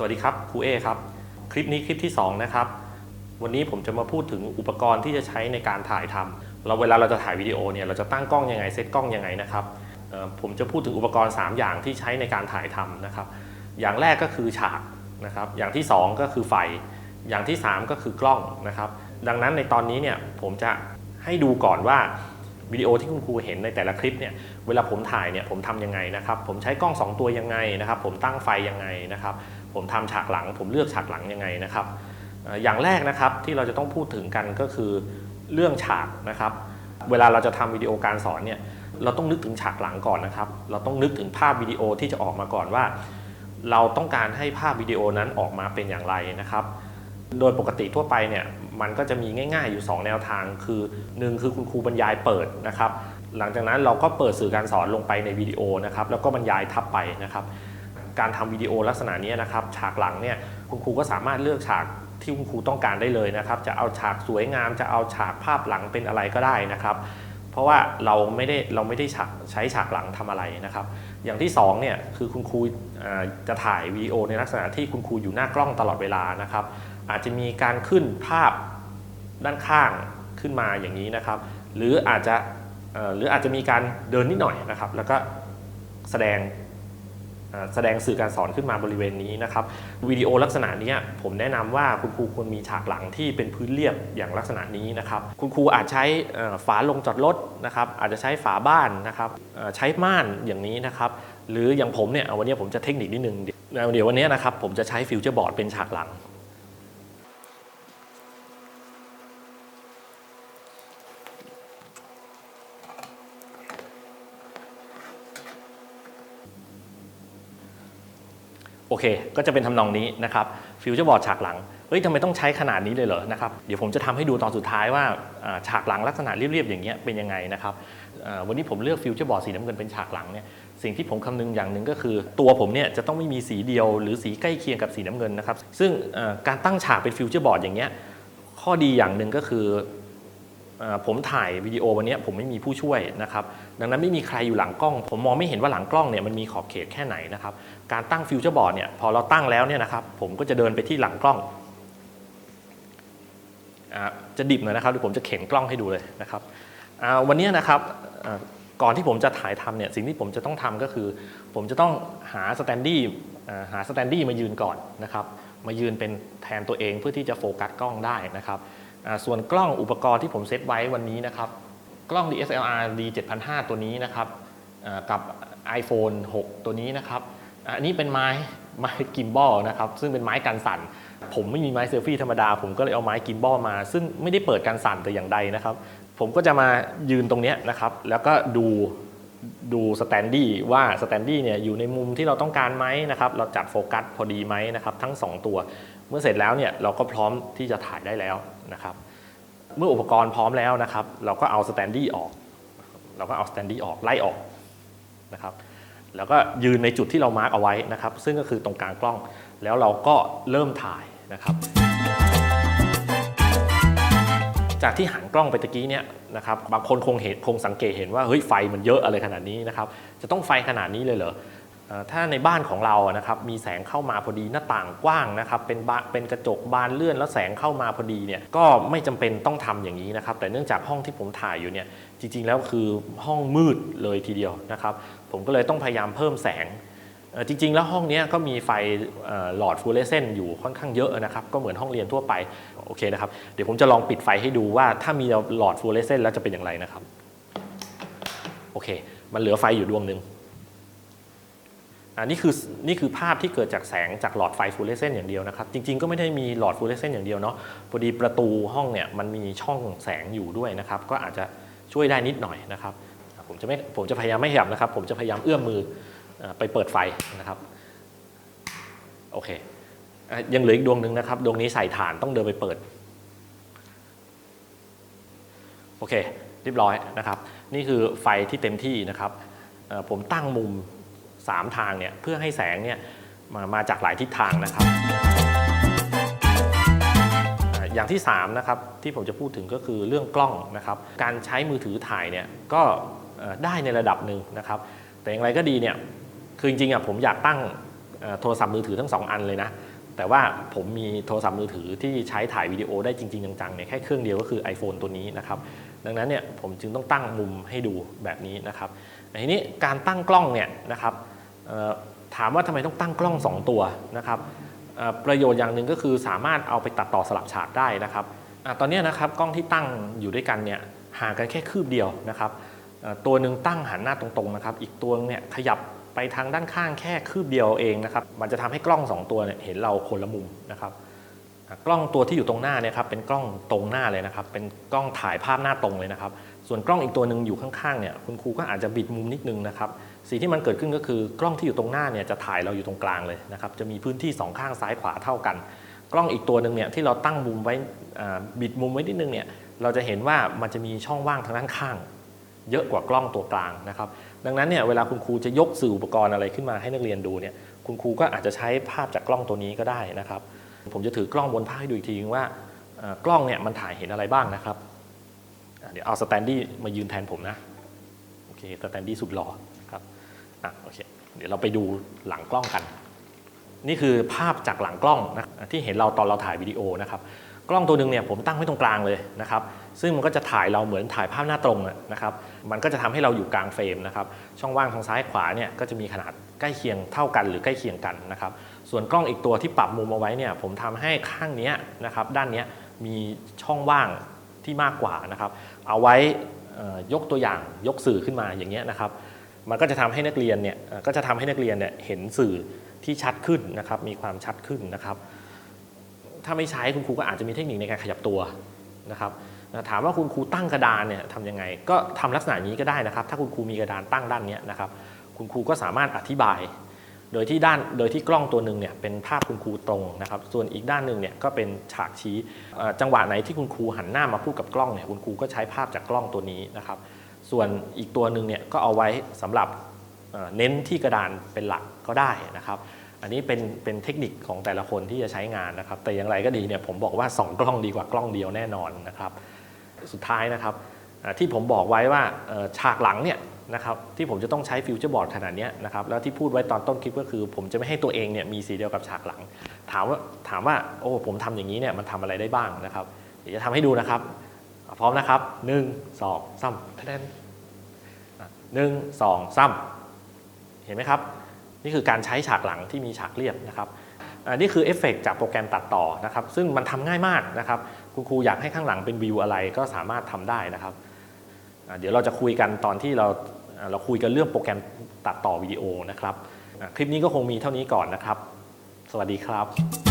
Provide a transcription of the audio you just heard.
สวัสดีครับครูเอครับ คลิปนี้คลิปที่ 2 นะครับ วันนี้ผมจะมาพูดถึงอุปกรณ์ที่จะใช้ในการถ่ายทำเราเวลาเราจะถ่ายวิดีโอเนี่ยเราจะตั้งกล้องยังไงเซตกล้องยังไงนะครับผมจะพูดถึงอุปกรณ์ 3 อย่างที่ใช้ในการถ่ายทำนะครับ อย่างแรกก็คือฉากนะครับ อย่างที่ 2 ก็คือไฟ อย่างที่ 3 ก็คือกล้องนะครับ ดังนั้นในตอนนี้เนี่ยผมจะให้ดูก่อนว่าวิดีโอที่คุณครูเห็นในแต่ละคลิปเนี่ยเวลาผมถ่ายเนี่ยผมทำยังไงนะครับ ผมใช้กล้อง 2 ตัวยังไงนะครับ ผมตั้งไฟยังไงนะครับ ผมทำฉากหลัง ผมเลือกฉากหลังยังไงนะครับ อย่างแรกนะครับที่เราจะต้องพูดถึงกันก็คือเรื่องฉากนะครับ เวลาเราจะทำวิดีโอการสอนเนี่ยเราต้องนึกถึงฉากหลังก่อนนะครับ เราต้องนึกถึงภาพวิดีโอที่จะออกมาก่อนว่า เราต้องการให้ภาพวิดีโอนั้นออกมาเป็นอย่างไรนะครับ โดยปกติทั่วไปเนี่ยมันก็จะมีง่าย ๆ อยู่ 2 แนวทาง คือ1คือคุณครูบรรยายเปิดนะครับ หลังจากนั้นเราก็เปิดสื่อการสอนลงไปในวิดีโอนะครับ แล้วก็บรรยายทับไปนะครับ การทำวิดีโอลักษณะนี้นะครับฉากหลังเนี่ยคุณครูก็สามารถเลือกฉากที่คุณครูต้องการได้เลยนะครับจะเอาฉากสวยงามจะเอาฉากภาพหลังเป็นอะไรก็ได้นะครับ เพราะว่าเราไม่ได้เราไม่ได้ฉากใช้ฉากหลังทำอะไรนะครับ อย่างที่สองเนี่ยคือคุณครูจะถ่ายวิดีโอในลักษณะที่คุณครูอยู่หน้ากล้องตลอดเวลานะครับ อาจจะมีการขึ้นภาพด้านข้างขึ้นมาอย่างนี้นะครับ หรืออาจจะหรืออาจจะมีการเดินนิดหน่อยนะครับ แล้วก็แสดง แสดงสื่อการสอนขึ้นมาบริเวณนี้นะครับวิดีโอลักษณะนี้ผมแนะนำว่าคุณครูควรมีฉากหลังที่เป็นพื้นเรียบอย่างลักษณะนี้นะครับคุณครูอาจใช้ฝาลงจอดรถนะครับอาจจะใช้ฝาบ้านนะครับใช้ม่านอย่างนี้นะครับหรืออย่างผมเนี่ยวันนี้ผมจะเทคนิคนิดนึงเดี๋ยววันนี้นะครับผมจะใช้ฟิวเจอร์บอร์ดเป็นฉากหลัง โอเค ก็จะเป็นทำนองนี้นะครับฟิวเจอร์บอร์ดฉากหลัง เฮ้ยทำไมต้องใช้ขนาดนี้เลยเหรอนะครับ เดี๋ยวผมจะทำให้ดูตอนสุดท้ายว่าฉากหลังลักษณะเรียบๆอย่างเงี้ยเป็นยังไงนะครับวันนี้ผมเลือกฟิวเจอร์บอร์ดสีน้ำเงินเป็นฉากหลังเนี่ยสิ่งที่ผมคำนึงอย่างหนึ่งก็คือ ตัวผมเนี่ยจะต้องไม่มีสีเดียว หรือสีใกล้เคียงกับสีน้ำเงินนะครับ ซึ่งการตั้งฉากเป็นฟิวเจอร์บอร์ดอย่างเงี้ยข้อดีอย่างหนึ่งก็คือ ผมถ่ายวิดีโอวันนี้ผมไม่มีผู้ช่วยนะครับดังนั้นไม่มีใครอยู่หลังกล้อง ผมมองไม่เห็นว่าหลังกล้องเนี่ยมันมีขอบเขตแค่ไหนนะครับการตั้งฟิวเจอร์บอร์ดเนี่ยพอเราตั้งแล้วเนี่ยนะครับผมก็จะเดินไปที่หลังกล้องอจะดิบหน่อยนะครับเดี๋ยวผมจะเข็นกล้องให้ดูเลยนะครับวันนี้นะครับก่อนที่ผมจะถ่ายทำเนี่ยสิ่งที่ผมจะต้องทำก็คือ ผมจะต้องหาสแตนดี้หาสแตนดี้มายืนก่อนนะครับมายืนเป็นแทนตัวเองเพื่อที่จะโฟกัสกล้องได้นะครับ ส่วนกล้องอุปกรณ์ที่ผมเซตไว้วันนี้นะครับ กล้อง DSLR D 7005ตัวนี้นะครับกับ iPhone 6 ตัวนี้นะครับ อันนี้เป็นไม้ไม้กิมบอลนะครับ ซึ่งเป็นไม้กันสั่น ผมไม่มีไม้เซลฟี่ธรรมดา ผมก็เลยเอาไม้กิมบอลมา ซึ่งไม่ได้เปิดกันสั่นแต่อย่างใดนะครับ ผมก็จะมายืนตรงนี้นะครับ แล้วก็ดูดูสแตนดี้ว่าสแตนดี้เนี่ยอยู่ในมุมที่เราต้องการไหมนะครับ เราจัดโฟกัสพอดีไหมนะครับ ทั้ง 2 ตัว เมื่อเสร็จแล้วเนี่ยเราก็พร้อมที่จะถ่ายได้แล้วนะครับ เมื่ออุปกรณ์พร้อมแล้วนะครับ เราก็เอาสแตนดี้ออก เราก็เอาสแตนดี้ออกไล่ออกนะครับ แล้วก็ยืนในจุดที่เรามาร์กเอาไว้นะครับ ซึ่งก็คือตรงกลางกล้อง แล้วเราก็เริ่มถ่ายนะครับ จากที่หันกล้องไปตะกี้เนี่ยนะครับ บางคนคงเห็นคงสังเกตเห็นว่าเฮ้ยไฟมันเยอะอะไรขนาดนี้นะครับ จะต้องไฟขนาดนี้เลยเหรอเอ่อ ถ้าในบ้านของเรานะครับมีแสงเข้ามาพอดีหน้าต่างกว้างนะครับเป็นบานเป็นกระจกบานเลื่อนแล้วแสงเข้ามาพอดีเนี่ยก็ไม่จำเป็นต้องทำอย่างนี้นะครับ แต่เนื่องจากห้องที่ผมถ่ายอยู่เนี่ยจริง ๆ แล้วคือห้องมืดเลยทีเดียวนะครับ ผมก็เลยต้องพยายามเพิ่มแสงจริง ๆ แล้วห้องนี้ก็มีไฟหลอดฟลูออเรสเซนต์อยู่ค่อนข้างเยอะนะครับ ก็เหมือนห้องเรียนทั่วไปโอเคนะครับเดี๋ยวผมจะลองปิดไฟให้ดูว่าถ้ามีหลอดฟลูออเรสเซนต์แล้วจะเป็นอย่างไรนะครับโอเค มันเหลือไฟอยู่ดวงหนึ่ง อันนี้คือนี่คือภาพที่เกิดจากแสงจากหลอดไฟฟูเรสเซนต์อย่างเดียวนะครับ จริงๆก็ไม่ได้มีหลอดฟูเรสเซนต์อย่างเดียวเนาะพอดีประตูห้องเนี่ยมันมีช่องแสงอยู่ด้วยนะครับ ก็อาจจะช่วยได้นิดหน่อยนะครับ ผมจะไม่ผมจะพยายามไม่ขยับนะครับ ผมจะพยายามเอื้อมมือไปเปิดไฟนะครับโอเคยังเหลืออีกดวงหนึ่งนะครับ ดวงนี้ใส่ฐานต้องเดินไปเปิดโอเคเรียบร้อยนะครับ นี่คือไฟที่เต็มที่นะครับผมตั้งมุม 3 ทางเนี่ยเพื่อให้แสงเนี่ยมามาจากหลายทิศทางนะครับ อย่างที่3นะครับที่ผมจะพูดถึงก็คือเรื่องกล้องนะครับการใช้มือถือถ่ายเนี่ยก็ได้ในระดับหนึ่งนะครับแต่อย่างไรก็ดีเนี่ยคือจริงๆอะผมอยากตั้งโทรศัพท์มือถือทั้งสองอันเลยนะแต่ว่าผมมีโทรศัพท์มือถือที่ใช้ถ่ายวิดีโอได้จริง ๆ จังๆเนี่ยแค่เครื่องเดียวก็คือ iPhone ตัวนี้นะครับดังนั้นเนี่ยผมจึงต้องตั้งมุมให้ดูแบบนี้นะครับทีนี้การตั้งกล้องเนี่ยนะครับ ถามว่าทำไมต้องตั้งกล้อง 2 ตัวนะครับประโยชน์อย่างหนึ่งก็คือสามารถเอาไปตัดต่อสลับฉากได้นะครับอตอนนี้นะครับกล้องที่ตั้งอยู่ด้วยกันเนี่ยห่างกันแค่คืบเดียวนะครับตัวหนึ่งตั้งหันหน้าตรงๆนะครับอีกตัวเนี่ยขยับไปทางด้านข้างแค่คืบเดียวเองนะครับมันจะทำให้กล้อง 2 ตัวเนี่ยเห็นเราคนละมุมนะครับกล้องตัวที่อยู่ตรงหน้าเนี่ยครับเป็นกล้องตรงหน้าเลยนะครับเป็นกล้องถ่ายภาพหน้าตรงเลยนะครับ ส่วนกล้องอีกตัวหนึ่งอยู่ข้างๆเนี่ยคุณครูก็อาจจะบิดมุมนิดนึงนะครับ สิ่งที่มันเกิดขึ้นก็คือกล้องที่อยู่ตรงหน้าเนี่ยจะถ่ายเราอยู่ตรงกลางเลยนะครับจะมีพื้นที่สองข้างซ้ายขวาเท่ากัน กล้องอีกตัวหนึ่งเนี่ยที่เราตั้งมุมไว้บิดมุมไว้นิดนึงเนี่ยเราจะเห็นว่ามันจะมีช่องว่างทางด้านข้าง เยอะกว่ากล้องตัวกลางนะครับดังนั้นเนี่ยเวลาคุณครูจะยกสื่ออุปกรณ์อะไรขึ้นมาให้นักเรียนดูเนี่ยคุณครูก็อาจจะใช้ภาพจากกล้องตัวนี้ก็ได้นะครับ ผมจะถือกล้องบนผ้าให้ดูอีกทีนึงว่ากล้องเนี่ยมันถ่ายเห็นอะไรบ้างนะครับเดี๋ยวเอาสแตนดี้มายืนแทนผมนะโอเคสแตนดี้สุดหล่อครับ อะโอเคเดี๋ยวเราไปดูหลังกล้องกัน นี่คือภาพจากหลังกล้องนะที่เห็นเราตอนเราถ่ายวิดีโอนะครับกล้องตัวหนึ่งเนี่ยผมตั้งไว้ตรงกลางเลยนะครับซึ่งมันก็จะถ่ายเราเหมือนถ่ายภาพหน้าตรงนะครับมันก็จะทำให้เราอยู่กลางเฟรมนะครับช่องว่างทางซ้ายขวาเนี่ยก็จะมีขนาดใกล้เคียงเท่ากันหรือใกล้เคียงกันนะครับส่วนกล้องอีกตัวที่ปรับมุมเอาไว้เนี่ยผมทำให้ข้างนี้นะครับด้านนี้มีช่องว่างที่มากกว่านะครับเอาไว้ยกตัวอย่างยกสื่อขึ้นมาอย่างเงี้ยนะครับ มันก็จะทำให้นักเรียนเนี่ยก็จะทำให้นักเรียนเนี่ยเห็นสื่อที่ชัดขึ้นนะครับมีความชัดขึ้นนะครับ ถ้าไม่ใช้คุณครูก็อาจจะมีเทคนิคในการขยับตัวนะครับถามว่าคุณครูตั้งกระดานเนี่ยทำยังไง ก็ทำลักษณะนี้ก็ได้นะครับ ถ้าคุณครูมีกระดานตั้งด้านนี้นะครับ คุณครูก็สามารถอธิบาย โดยที่ด้านโดยที่กล้องตัวหนึ่งเนี่ยเป็นภาพคุณครูตรงนะครับ ส่วนอีกด้านหนึ่งเนี่ยก็เป็นฉากชี้จังหวะไหนที่คุณครูหันหน้ามาพูดกับกล้องเนี่ยคุณครูก็ใช้ภาพจากกล้องตัวนี้นะครับ ส่วนอีกตัวหนึ่งเนี่ยก็เอาไว้สำหรับเน้นที่กระดานเป็นหลักก็ได้นะครับ อันนี้เป็นเป็นเทคนิคของแต่ละคนที่จะใช้งานนะครับ แต่อย่างไรก็ดีเนี่ยผมบอกว่า 2 กล้องดีกว่ากล้องเดียวแน่นอนนะครับ สุดท้ายนะครับที่ผมบอกไว้ว่าฉากหลังเนี่ยนะครับที่ผมจะต้องใช้ฟิวเจอร์บอร์ดขนาดนี้นะครับแล้วที่พูดไว้ตอนต้นคลิปก็คือ ผมจะไม่ให้ตัวเองเนี่ยมีสีเดียวกับฉากหลัง ถามว่าถามว่าโอ้ผมทำอย่างนี้เนี่ยมันทำอะไรได้บ้างนะครับเดี๋ยวจะทำให้ดูนะครับ พร้อมนะครับหนึ่งสองสามแทนอะหนึ่งสองสามเห็นไหมครับ นี่คือการใช้ฉากหลังที่มีฉากเรียบนะครับอ่านี่คือเอฟเฟกต์จากโปรแกรมตัดต่อนะครับ ซึ่งมันทำง่ายมากนะครับ คุณครูอยากให้ข้างหลังเป็นวิวอะไรก็สามารถทำได้นะครับอ่าเดี๋ยวเราจะคุยกันตอนที่เราอ่าเราคุยกันเรื่องโปรแกรมตัดต่อวิดีโอนะครับอ่าคลิปนี้ก็คงมีเท่านี้ก่อนนะครับ สวัสดีครับ